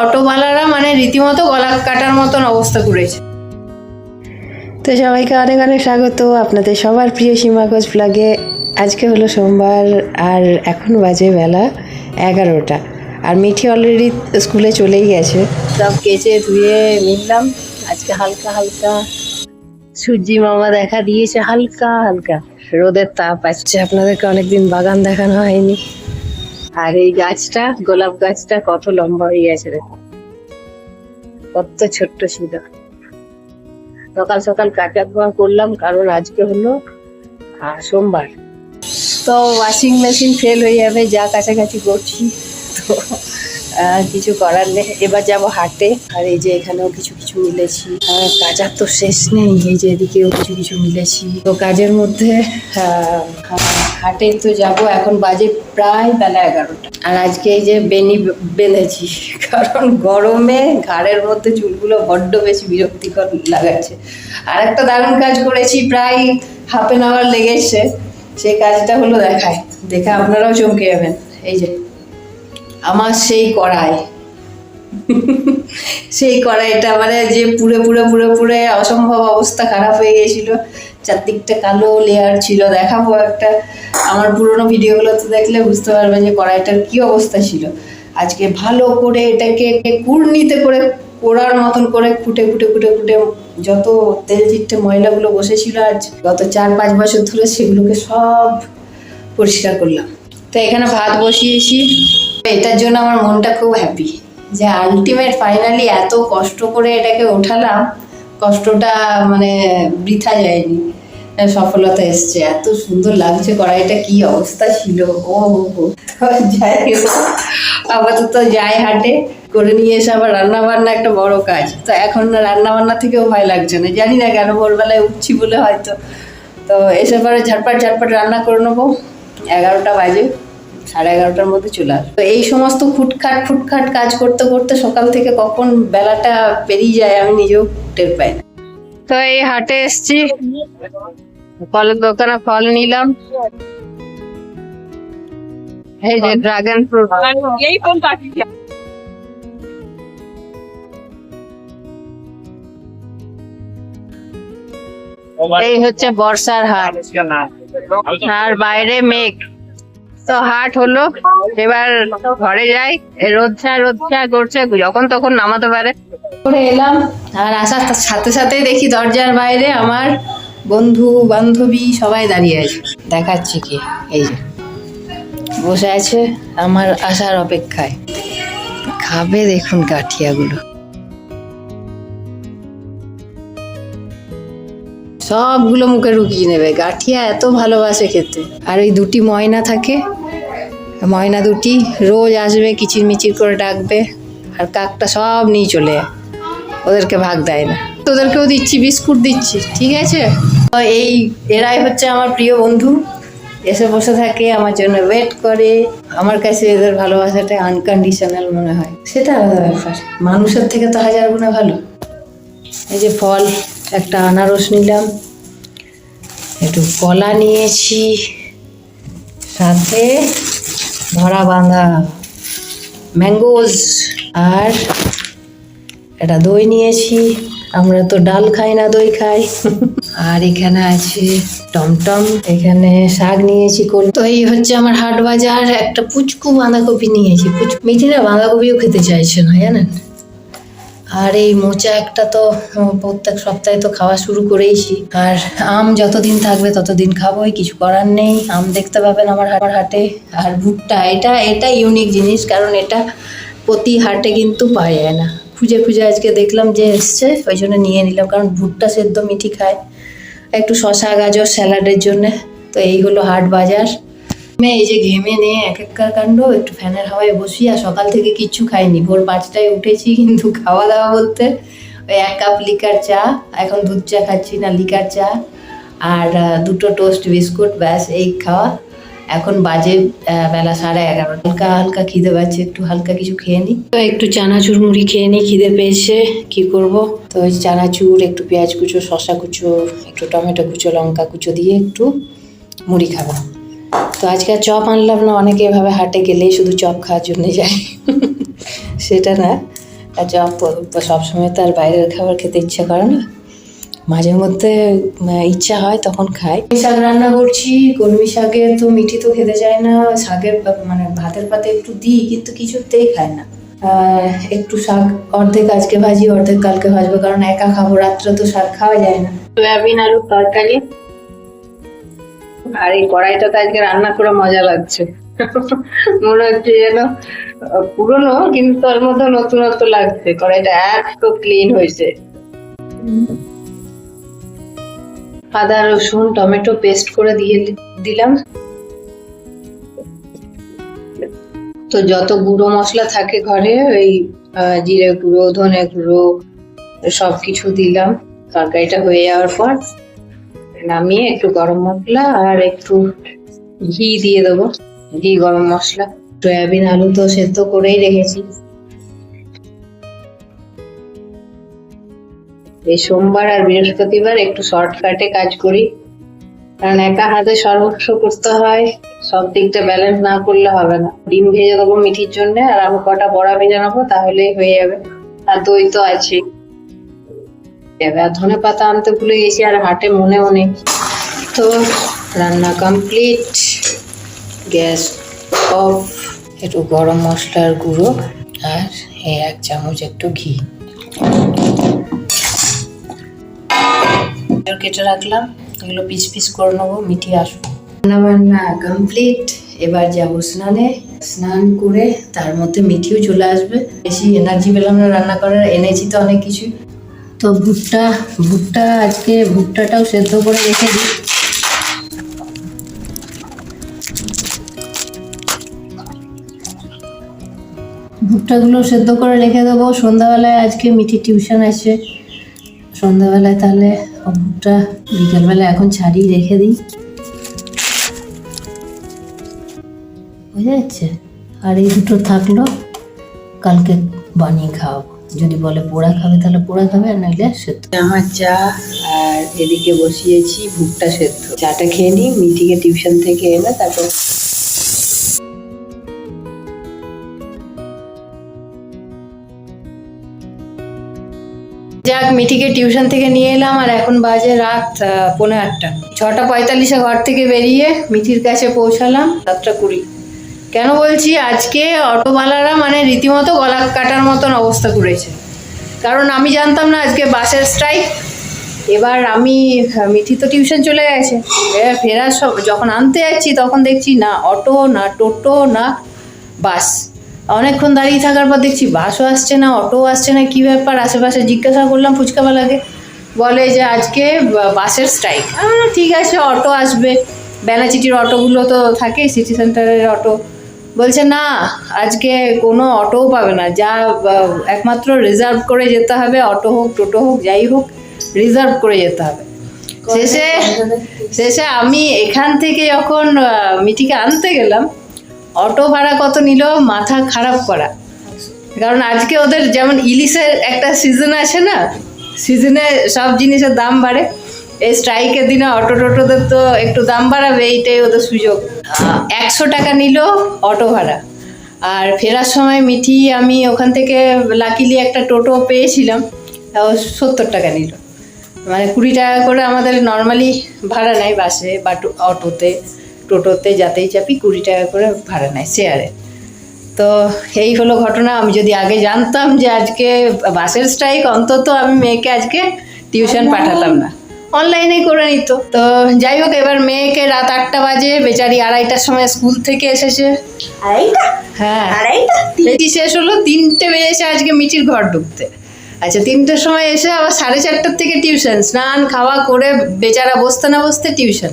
অটোওয়ালারা মানে রীতিমতো গলা কাটার মতন অবস্থা করেছে। তো সবাইকে অনেক অনেক স্বাগত আপনাদের সবার প্রিয় সীমাগজ ব্লগে আজকে হলো সোমবার আর এখন বাজে বেলা এগারোটা। আর মিঠি অলরেডি স্কুলে চলেই গেছে। সব কেচে ধুয়ে নিলাম। আজকে হালকা হালকা। সূর্যি মামা দেখা দিয়েছে হালকা হালকা। রোদের তাপ আসছে আপনাদেরকে অনেকদিন বাগান দেখানো হয়নি। আর এই গাছটা, গোলাপ গাছটা কত লম্বা হয়ে গেছে দেখো। কত ছোট্ট ছিল সকাল সকাল কাটা ধোয়া করলাম, কারণ আজকে হলো সোমবার। তো ওয়াশিং মেশিন ফেল হয়ে যাবে, যা কাছাকাছি করছি। তো কিছু করার নেই। এবার যাব হাটে। আর এই যে এখানেও কিছু কিছু মিলেছি। কাজার তো শেষ নেই, এই যে এদিকেও কিছু কিছু মিলেছি। তো কাজের মধ্যে হাটে তো যাব। এখন বাজে প্রায় বেলা এগারোটা। আর আজকে এই যে বেনি বেঁধেছি, কারণ গরমে ঘাড়ের মধ্যে চুলগুলো বড্ড বেশি বিরক্তিকর লাগাচ্ছে। আর একটা দারুণ কাজ করেছি, প্রায় হাফ এন আওয়ার লেগেছে। সেই কাজটা হলো দেখায়। দেখে আপনারাও চমকে যাবেন। এই যে, আমার সেই কড়াই। সেই কড়াইটা মানে যে পুরে পুরে পুরে পুরে অসম্ভব অবস্থা খারাপ হয়ে গিয়েছিল। চারদিকটা কালো লেয়ার ছিল, দেখাবো একটা। আমার পুরোনো ভিডিওগুলোতে দেখলে বুঝতে পারবেন যে কড়াইটার কি অবস্থা ছিল। আজকে ভালো করে এটাকে কুড়নিতে করে পোড়ার মতন করে ফুটে ফুটে ফুটে ফুটে যত তেল চিট্টে ময়লাগুলো বসেছিল আজ, গত চার পাঁচ বছর ধরে সেগুলোকে সব পরিষ্কার করলাম। তো এখানে ভাত বসিয়েছি। এটার জন্য আমার মনটা খুব হ্যাপি যে আলটিমেট ফাইনালি এত কষ্ট করে এটাকে ওঠালাম। কষ্টটা মানে বৃথা যায়নি। সফলতা এসছে। এত সুন্দর লাগছে কড়াইটা, কি অবস্থা ছিল। ও যাই আপাতত যাই হাটে। করে নিয়ে এসে আবার রান্না বান্না একটা বড় কাজ। তো এখন রান্না বান্না থেকেও ভয় লাগছে না। জানি না কেন, ভোরবেলায় উঠছি বলে হয়তো। তো এসে পরে ঝটপট ঝটপট রান্না করে নেব। এগারোটা বাজে। সাড়ে এগারোটার মধ্যে চলে আসবে। তো এই সমস্ত ফুটখাট ফুটখাট কাজ করতে করতে সকাল থেকে কখন বেলাটা পেরিয়ে যায় আমি নিজেও টের পাই না। তো এই হাটে এসছি। ফলের দোকানে ফল নিলাম। এই যে ড্রাগন ফ্রুট এই হচ্ছে বর্ষার হাট। আর বাইরে মেঘ। তো হাট হলো, এবার ঘরে যাই এই রোদ ছা রোদ ছা করছে, যখন তখন নামাতে পারে। এলাম আর আসার সাথে সাথে দেখি দরজার বাইরে আমার বন্ধু, বান্ধবী সবাই দাঁড়িয়ে আছে। দেখাচ্ছি কি, এই যে। বসে আছে আমার আসার অপেক্ষায়। খাবে দেখুন কাঠিয়াগুলো। সবগুলো মুখে ঢুকিয়ে নেবে। গাঠিয়া এত ভালোবাসে খেতে। আর ওই দুটি ময়না থাকে, ময়না দুটি রোজ আসবে কিচির মিচির করে ডাকবে, আর কাকটা সব নিয়ে চলে ওদেরকে ভাগ দেয় না। তোদেরকেও দিচ্ছি, বিস্কুট দিচ্ছি, ঠিক আছে? এই, এরাই হচ্ছে আমার প্রিয় বন্ধু। এসে বসে থাকে, আমার জন্য ওয়েট করে। আমার কাছে এদের ভালোবাসাটা আনকন্ডিশনাল মনে হয়। সেটা আলাদা ব্যাপার। মানুষের থেকে তো হাজার গুণে ভালো। এই যে ফল। একটা আনারস নিলাম। একটু কলা নিয়েছি। সাথে ধরা বাঁধা ম্যাঙ্গোজ আর এটা দই নিয়েছি। আমরা তো ডাল খাই না, দই খাই। আর এখানে আছে টমটম, এখানে শাক নিয়েছি, কল তো এই হচ্ছে আমার হাট বাজার। একটা পুচকু বাঁধাকপি নিয়েছি। পুচকু মিঠিরা বাঁধাকপিও খেতে চাইছে না, জানেন? আর এই মোচা একটা তো প্রত্যেক সপ্তাহে তো খাওয়া শুরু করেইছি। আর আম যতদিন থাকবে ততদিন খাবোই, কিছু করার নেই। আম দেখতে পাবেন আমার আমার হাটে। আর ভুট্টা, এটা এটা ইউনিক জিনিস, কারণ এটা প্রতি হাটে কিন্তু পাওয়া যায় না। খুঁজে খুঁজে আজকে দেখলাম যে এসছে, ওই জন্য নিয়ে নিলাম, কারণ ভুট্টা সেদ্ধ মিঠি খায়। একটু শশা, গাজর, স্যালাডের জন্যে। তো এই হলো হাট বাজার। আমি এই যে ঘেমে নিয়ে এক একটা কাণ্ড, একটু ফ্যানের হাওয়ায় বসি, আর সকাল থেকে কিচ্ছু খাইনি। ভোর পাঁচটায় উঠেছি, কিন্তু খাওয়া দাওয়া বলতে ওই এক কাপ লিকার চা, এখন দুধ চা খাচ্ছি না, লিকার চা, আর দুটো টোস্ট বিস্কুট, ব্যাস, এই খাওয়া। এখন বাজে বেলা সাড়ে এগারো হালকা হালকা খিদে পাচ্ছে, একটু হালকা কিছু খেয়ে নিই তো একটু চানাচুর মুড়ি খেয়ে নিই খিদে পেয়েছে, কি করব? তো ওই চানাচুর একটু পেঁয়াজ কুচো, শসা কুচো, একটু টমেটো কুচো, লঙ্কা কুচো দিয়ে একটু মুড়ি খাব। তো আজকে আর চপ আনলাম না, অনেকে এভাবে হাটে গেলেই শুধু চপ খাওয়ার জন্য যায়। সেটা না, আর যা প- সবসময় তো আর বাইরের খাবার খেতে ইচ্ছা করে না। মাঝে মধ্যে ইচ্ছা হয় তখন খাই। শাক রান্না করছি, কলমি শাকে তো মিঠি তো খেতে চায় না, শাকের মানে ভাতের পাতে একটু দিই, কিন্তু কিছুতেই খায় না। একটু শাক, অর্ধেক আজকে ভাজি, অর্ধেক কালকে ভাজবো, কারণ একা খাব, রাত্রে তো শাক খাওয়া যায় না। সয়াবিন আলুর তরকারি। আর এই কড়াইটাতে আজকে রান্না করে মজা লাগছে। মনে হচ্ছে যেন পুরনো, কিন্তু তার মধ্যে নতুনত্ব লাগছে। কড়াইটা এত ক্লিন হয়েছে। আদা, রসুন, টমেটো পেস্ট করে দিয়ে দিলাম। তো যত গুঁড়ো মশলা থাকে ঘরে, ওই জিরে গুঁড়ো, ধনে গুঁড়ো সব কিছু দিলাম। তরকারিটা হয়ে যাওয়ার পর নামিয়ে একটু গরম মশলা আর একটু ঘি দিয়ে দেবো। ঘি, গরম মশলা, সয়াবিন, আলু তো সেদ্ধ করেই রেখেছি। এই সোমবার আর বৃহস্পতিবার একটু শর্টকাটে কাজ করি। কারণ একা হাতে সর্বস্ব করতে হয়, সব দিকটা ব্যালেন্স না করলে হবে না। ডিম ভেজে দেবো মিঠির জন্য, আর আমি কটা বড়া ভেজে নেব, তাহলেই হয়ে যাবে। আর দই তো আছে আর ধনে পাতা আনতে ভুলে গেছি আর হাটে মনেও নেই। তো রান্না কমপ্লিট গ্যাস অফ, একটু গরম মশলার গুঁড়ো আর এই এক চামচ একটু ঘি। কেটে রাখলাম, এগুলো পিস পিস করে নেব মিঠি আসব। রান্না বান্না কমপ্লিট এবার যাব স্নানে। স্নান করে তার মধ্যে মিঠিও চলে আসবে। বেশি এনার্জি পেলাম না রান্না করার, এনেছি তো অনেক কিছু তো ভুট্টা ভুট্টা আজকে ভুট্টাটাও সেদ্ধ করে রেখে দিই। ভুট্টাগুলো সেদ্ধ করে রেখে দেবো। সন্ধ্যাবেলায় আজকে মিঠি টিউশন আছে। সন্ধ্যাবেলায় তাহলে ভুট্টা বিকেলবেলা এখন ছাড়িয়ে রেখে দিই। বুঝা যাচ্ছে? আর এই দুটো থাকল, কালকে বানিয়ে খাওয়াবো। যদি বলে পোড়া খাবে তাহলে পোড়া খাবে আর নাইলে সেদ্ধ। আমার চা আর এদিকে বসিয়েছি ভুট্টা সেদ্ধ। চাটা খেয়ে নিই মিটিকে টিউশন থেকে এনে তারপর যাক মিঠিকে টিউশন থেকে নিয়ে এলাম আর এখন বাজে রাত আহ, পৌনে আটটা। ছটা পঁয়তাল্লিশে ঘর থেকে বেরিয়ে মিঠির কাছে পৌঁছালাম সাতটা কুড়ি। কেন বলছি? আজকে অটোওয়ালারা মানে রীতিমতো গলা কাটার মতন অবস্থা করেছে। কারণ আমি জানতাম না আজকে বাসের স্ট্রাইক এবার আমি, মিঠি তো টিউশন চলে গেছে। ফেরার সব, যখন আনতে যাচ্ছি তখন দেখছি না, অটো না টোটো না বাস। অনেকক্ষণ দাঁড়িয়ে থাকার পর দেখছি বাসও আসছে না অটো আসছে না, কি ব্যাপার? আশেপাশে জিজ্ঞাসা করলাম ফুচকাওয়ালাকে বলে যে আজকে বাসের স্ট্রাইক ঠিক আছে, অটো আসবে। বেনাচিটির অটোগুলো তো থাকে সিটি সেন্টারের অটো। বলছে না আজকে কোনো অটোও পাবে না। যা একমাত্র রিজার্ভ করে যেতে হবে অটো হোক টোটো হোক যাই হোক রিজার্ভ করে যেতে হবে। শেষে শেষে আমি এখান থেকে যখন মিঠিকে আনতে গেলাম অটো ভাড়া কত নিল মাথা খারাপ করা। কারণ আজকে ওদের যেমন ইলিশের একটা সিজন আছে না সিজনে সব জিনিসের দাম বাড়ে। এই স্ট্রাইকের দিনে অটো টোটোদের তো একটু দাম বাড়াবে এইটাই ওদের সুযোগ। একশো টাকা নিল অটো ভাড়া। আর ফেরার সময় মিঠি আমি ওখান থেকে লাকিলি একটা টোটো পেয়েছিলাম তাও সত্তর টাকা নিল। মানে কুড়ি টাকা করে আমাদের নর্মালি ভাড়া নেয় বাসে বা অটোতে টোটোতে যাতেই চাপি কুড়ি টাকা করে ভাড়া নেয় শেয়ারে তো এই হলো ঘটনা আমি যদি আগে জানতাম যে আজকে বাসের স্ট্রাইক অন্তত আমি মেয়েকে আজকে টিউশন পাঠাতাম না। অনলাইনে করে নিত। তো যাই হোক এবার মেয়েকে রাত আটটা বাজে বেচারি আড়াইটার সময় স্কুল থেকে এসেছে। আড়াইটা? হ্যাঁ। আড়াইটা? শেষ হলো তিনটে বেজেছে আজকে মিটির ঘর ঢুকতে। আচ্ছা তিনটের সময় এসে আবার সাড়ে চারটার থেকে টিউশন স্নান খাওয়া করে বেচারা বসতে না বসতে টিউশন।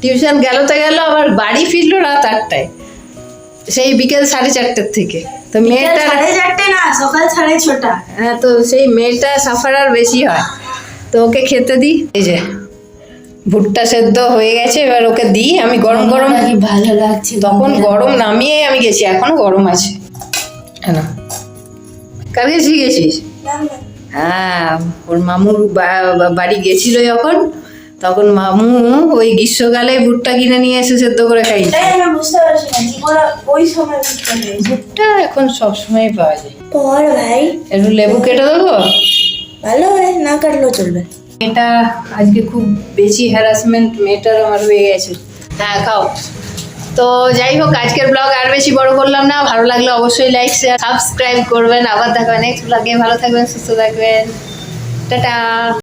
টিউশন গেল তো গেল আবার বাড়ি ফিরলো রাত আটটায়। সেই বিকেল সাড়ে চারটের থেকে। তো মেয়েটা সাড়ে চারটে না সকাল সাড়ে ছটা। হ্যাঁ তো সেই মেয়েটা সাফার আর বেশি হয়। তো ওকে খেতে দিই। এই যে ভুট্টা সেদ্ধ হয়ে গেছে এবার ওকে দিই। আমি গরম গরম ভালো লাগছে তখন গরম নামিয়ে আমি গেছি এখনও গরম আছে। হ্যাঁ কালকে এসে গেছিস? হ্যাঁ ওর মামুর বাড়ি গেছিল যখন তখন মামু ওই গ্রীষ্মকালে ভুট্টা কিনে নিয়ে এসে সেদ্ধ করে সময় ভুট্টা এখন সবসময় পাওয়া যায়। ভাই। একটু লেবু কেটে দেবো? ভালো হয়, না কাটলেও চলবে। এটা আজকে খুব বেশি হ্যারাসমেন্ট মেটার আমার হয়ে গেছে। হ্যাঁ খাও। তো যাই হোক, আজকের ব্লগ আর বেশি বড় করলাম না। ভালো লাগলে অবশ্যই লাইক শেয়ার সাবস্ক্রাইব করবেন। আবার দেখবেন নেক্সট ব্লগে ভালো থাকবেন, সুস্থ থাকবেন। টাটা।